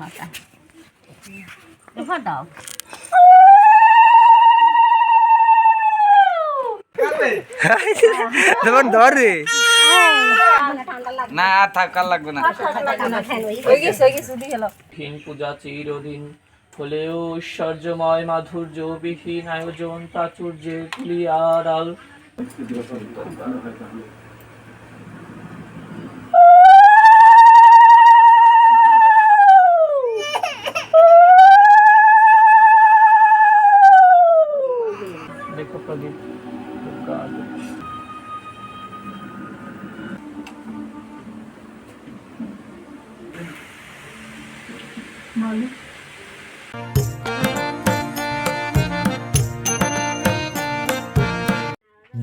মাথা ধর রে না, আর থাক আর লাগবে না। হীন পূজা চিরদিন হলেও ঐশ্বর্যময় মাধুর্য বিহীন আয়োজন প্রাচুর্যে তুলিয়ারাল দেখো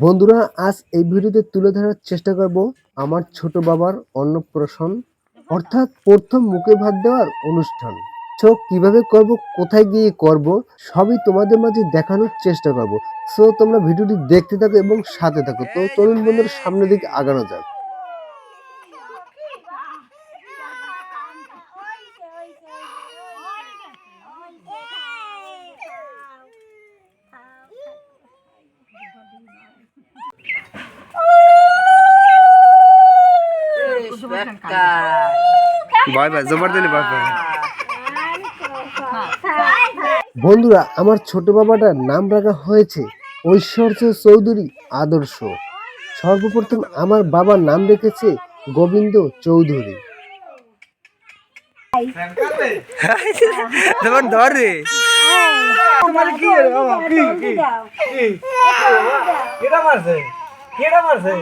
বন্ধুরা, আজ এই ভিডিওতে তুলে ধরার চেষ্টা করব আমার ছোট বাবার অন্নপ্রাশন, অর্থাৎ প্রথম মুখে ভাত দেওয়ার অনুষ্ঠান। সো কীভাবে করব, কোথায় গিয়ে করব, সবই তোমাদের মাঝে দেখানোর চেষ্টা করব। সো তোমরা ভিডিওটি দেখতে থাকো এবং সাথে থাকো। তো তরুণ বন্ধুর, সামনের দিকে আগানো যাক। বাই বাই জবর দিলে বাই বাই। বন্ধুরা আমার ছোট বাবাটার নাম রাখা হয়েছে ঐশ্বর্য চৌধুরী আদর্শ। সর্বপ্রথম আমার বাবার নাম রেখেছে গোবিন্দ চৌধুরী। ধর রে। কেটা মারছে কেটা মারছে?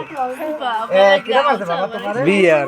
কেটা মারছে? বাবা তোমার বিয়ার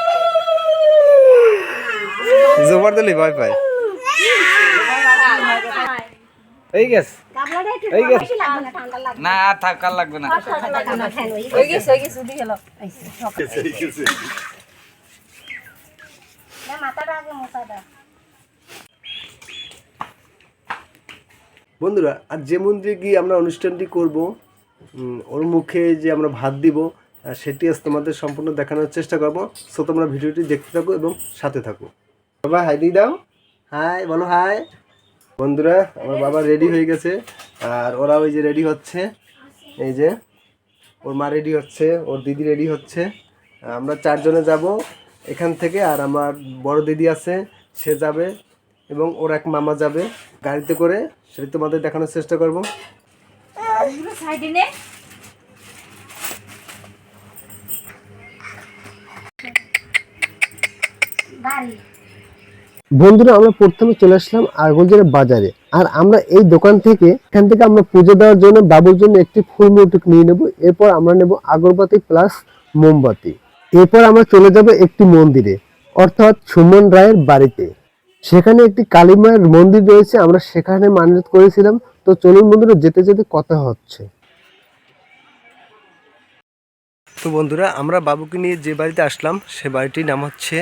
জবর দিলে বাই বাই। এই গেছ এই গেছ না আর থাক লাগবে না। ওই গেছে ওই গেছে উঠে গেল। মাথাটা আগে মোটাটা বন্ধুরা আর যে মন্দিরে গিয়ে আমরা অনুষ্ঠানটি করব ওর মুখে যে আমরা ভাত দিব সেটি আজ তোমাদের সম্পূর্ণ দেখানোর চেষ্টা করব। সো তোমরা ভিডিওটি দেখতে থাকো এবং সাথে থাকো। বাবা হাই দিয়ে দাও। হাই বলো হাই বন্ধুরা আমার বাবা রেডি হয়ে গেছে আর ওরা ওই যে রেডি হচ্ছে। এই যে ওর মা রেডি হচ্ছে ওর দিদি রেডি হচ্ছে। আমরা চারজনে যাব এখান থেকে আর আমার বড় দিদি আছে সে যাবে এবং ওর এক মামা যাবে গাড়িতে করে। সেটা তোমাদের দেখানোর চেষ্টা করব। গাড়ি বন্ধুরা, আমরা প্রথমে চলে আসলাম আরগঞ্জের বাজারে। আর আমরা এই দোকান থেকে এখান থেকে আমরা পুজো দেওয়ার জন্য, বাবুর জন্য একটি ফুল মৌটুক নিয়ে নেব। এরপর আমরা নেব আগরবাতি প্লাস মোমবাতি। এরপর আমরা চলে যাব একটি মন্দিরে, অর্থাৎ সুমন রায়ের বাড়িতে। সেখানে একটি কালী মায়ের মন্দির রয়েছে, আমরা সেখানে মানত করেছিলাম। তো চলুন বন্ধুরা, যেতে যেতে কথা হচ্ছে। তো বন্ধুরা, আমরা বাবুকে নিয়ে যে বাড়িতে আসলাম, সে বাড়িটির নাম হচ্ছে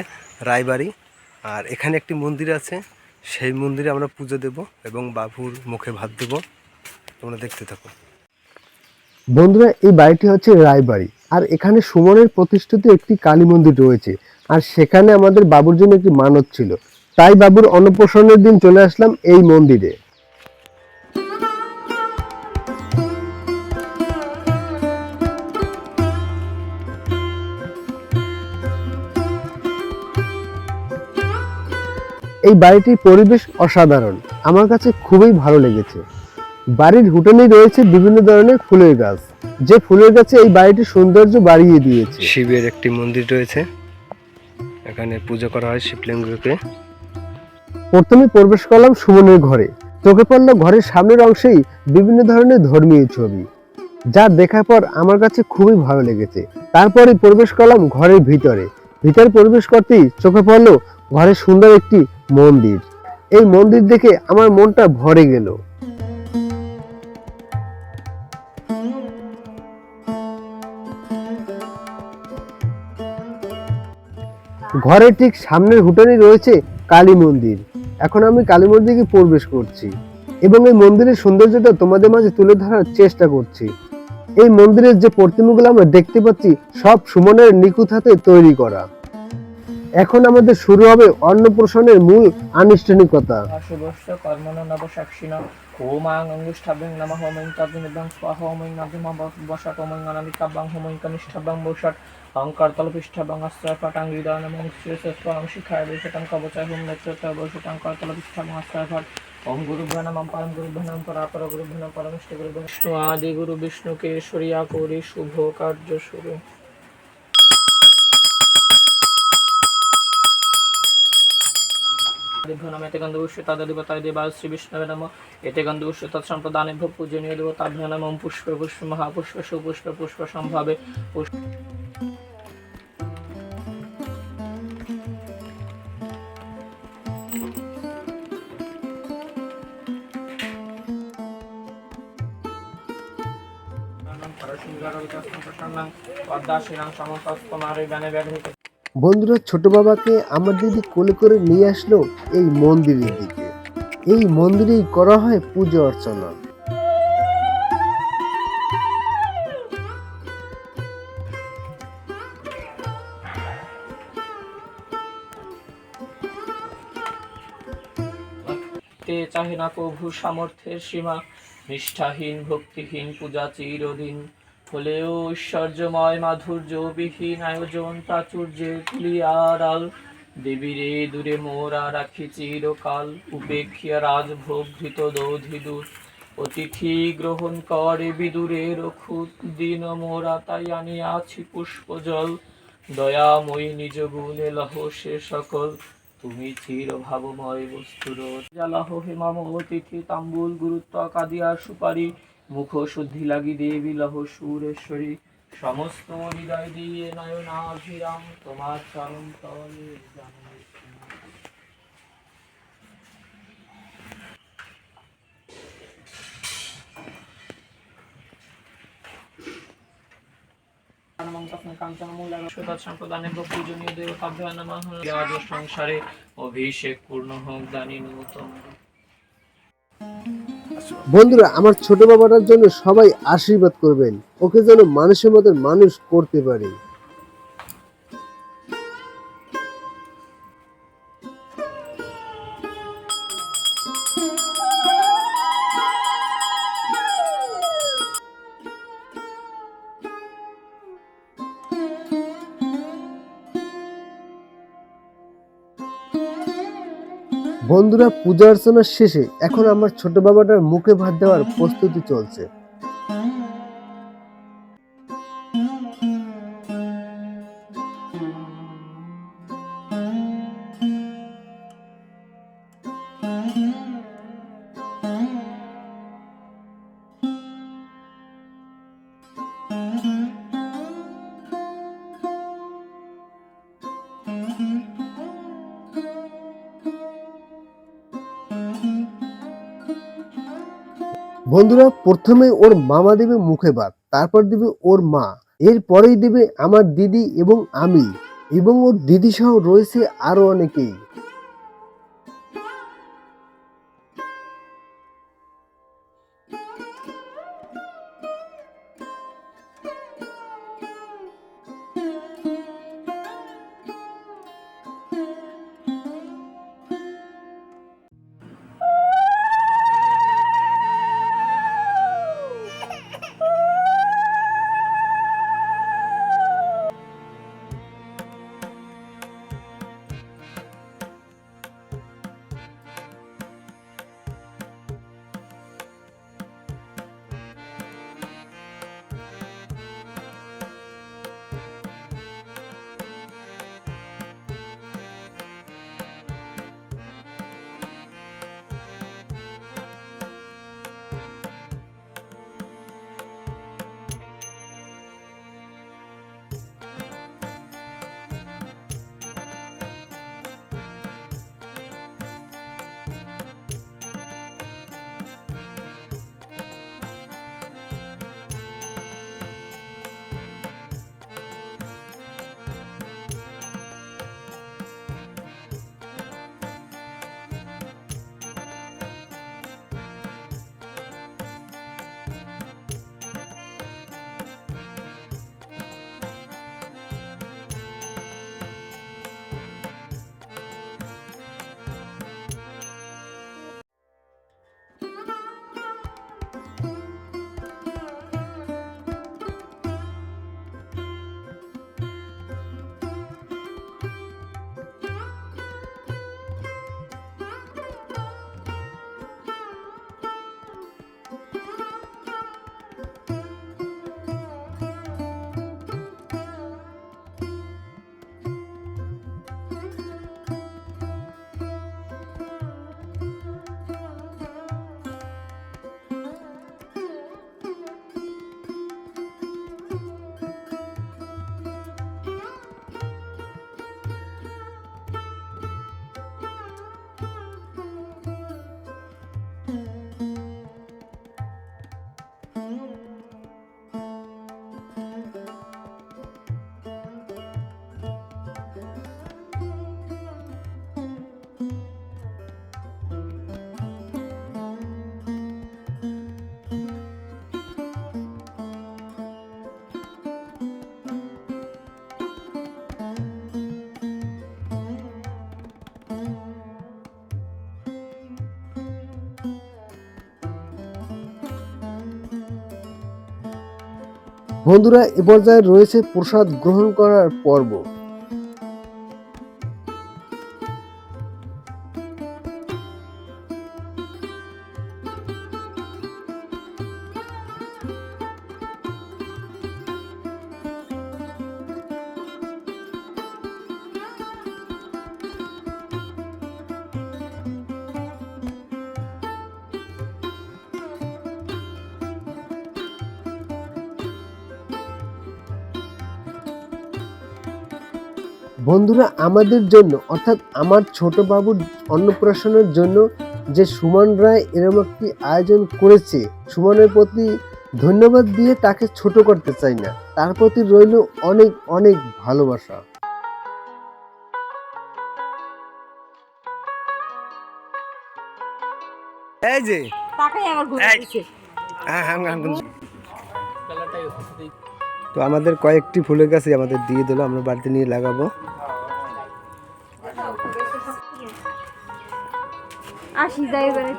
রায়বাড়ি। আর এখানে একটি মন্দির আছে। সেই মন্দিরে আমরা পুজো দেব এবং বাবুর মুখে ভাত দেব। তোমরা দেখতে থাকো। বন্ধুরা, এই বাড়িটি হচ্ছে রায়বাড়ি। আর এখানে সুমনের প্রতিষ্ঠিত একটি কালী মন্দির রয়েছে। আর সেখানে আমাদের বাবুর জন্য একটি মানত ছিল। তাই বাবুর অন্নপ্রাশনের দিন চলে আসলাম এই মন্দিরে। এই বাড়িটির পরিবেশ অসাধারণ। আমার কাছে খুবই ভালো লেগেছে। বাড়ির হুটনেই রয়েছে বিভিন্ন ধরনের ফুলের গাছ। যে ফুলের গাছে এই বাড়িটির সৌন্দর্য বাড়িয়ে দিয়েছে। শিবের একটি মন্দির রয়েছে। এখানে পুজো করা হয় শিবলিঙ্গকে। প্রথমে প্রবেশ করলাম সুমনের ঘরে। চোখে পড়ল ঘরের সামনের অংশেই বিভিন্ন ধরনের ধর্মীয় ছবি যা দেখার পর আমার কাছে খুবই ভালো লেগেছে। তারপরে প্রবেশ করলাম ঘরের ভিতরে। ভিতরে প্রবেশ করতেই চোখে পড়ল ঘরের সুন্দর একটি মন্দির। এই মন্দির দেখে আমার মনটা ভরে গেল। ঘরের ঠিক সামনের হুটানি রয়েছে কালী মন্দির। এখন আমি কালী মন্দিরে প্রবেশ করছি এবং এই মন্দিরের সৌন্দর্যটা তোমাদের মাঝে তুলে ধরার চেষ্টা করছি। এই মন্দিরের যে প্রতিমাগুলো আমরা দেখতে পাচ্ছি সব সুমনের নিখুঁত হাতে তৈরি করা। এখন আমাদের শুরু হবে অন্নপ্রাশনের মূল আনুষ্ঠানিকতা। হোমাং অঙ্গুষ্ঠাভ্যং নম হোমৈং স্বাহ হোমৈং বসট হোমৈং হোমৈং বসট হৃদয় নমং শিখায় বৈশটাং কবচায় হোম বৈশটাং করতলপিষ্ঠাভ্যং শুভ কার্য শুরু দিভ্য এতে গন্ধপুষ্য তদধিপতায় দেবায় শ্রী বিষ্ণবে নম এতে গন্ধপুষ্য তৎসম্প্রদানেভ্য পূজনীয় দেবতাভ্য নম পুষ্প পুষ্প মহাপুষ্প সুপুষ্প, পুষ্প সম্ভাবে, পুষ্প পদ্মাসীনাং সমস্তমারে জ্ঞানে ব্যাধিত বন্ধুরা, ছোট বাবাকে আমার দিদি কোলে করে নিয়ে আসলো এই মন্দিরের দিকে। এই মন্দিরেই করা হয় পুজো অর্চনা। চাহে না কভু সামর্থ্যের সীমা, নিষ্ঠাহীন ভক্তিহীন পূজা চিরদিন। হলেও ঐশ্বর্যময় মাধুর্যবিহীন আয়োজন প্রাচুর্যের তুলিয়ারাল দেবীরে দূরে মোরা রাখি চিরকাল, উপেক্ষিয়া রাজভোগ ধৃত দৌধিদূর অতিথি গ্রহণ করে বিদুরে রক্ষুত দিন মোরা, তাই আনিয়াছি পুষ্পজল। দয়াময়ী নিজ গুণে লহ সে সকল, তুমি চির ভাবময় বস্তুর জ্বালাহ হেমাম অতিথি, তাম্বুল, গুরুত্ব কাদিয়া সুপারি। মুখ শুদ্ধি লাগি দেবী লহ সুরেশ্বরী, সমস্ত হৃদয় দিয়ে নয়নাভিরাম, তোমার চরণ তলে সংসারে অভিষেক পূর্ণ হোক দানি নূতন বন্ধুরা, আমার ছোট বাবাটার জন্য সবাই আশীর্বাদ করবেন। ওকে যেন মানুষের মতো মানুষ করতে পারে। বন্ধুরা পূজা অর্চনার শেষে এখন আমার ছোট বাবাটার মুখে ভাত দেওয়ার প্রস্তুতি চলছে। বন্ধুরা, প্রথমে ওর মামা দেবে মুখে ভাত, তারপর দেবে ওর মা। এরপরেই দেবে আমার দিদি এবং আমি, এবং ওর দিদি সহ রয়েছে আরও অনেকেই। বন্ধুরা এ পর্যায়ে রয়েছে প্রসাদ গ্রহণ করার পর্ব। বন্ধুরা আমাদের জন্য অর্থাৎ আমার ছোট বাবুর অন্নপ্রাশনের জন্য যে সুমন রায় এরকম একটি আয়োজন করেছে সুমনের প্রতি ধন্যবাদ দিয়ে তাকে ছোট করতে চাই না। তার প্রতি রইল অনেক অনেক ভালোবাসা। এই যে তাকাই আমার ঘুরে এই। দিচ্ছে। বেলাটাই হতে তো আমাদের কয়েকটি ফুলের গাছই আমাদের দিয়ে দিল আমরা বাড়িতে নিয়ে লাগাবো। আসি যাই এবারে।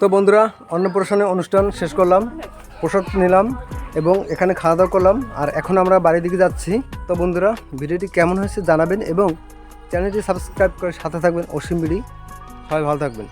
তো বন্ধুরা অন্নপ্রাশনের অনুষ্ঠান শেষ করলাম প্রসাদ নিলাম এবং এখানে খাওয়া দাওয়া করলাম। আর এখন আমরা বাড়ির দিকে যাচ্ছি। তো বন্ধুরা ভিডিওটি কেমন হয়েছে জানাবেন এবং চ্যানেলটি সাবস্ক্রাইব করে সাথে থাকবেন অসীম বিড়ি। সবাই ভালো থাকবেন।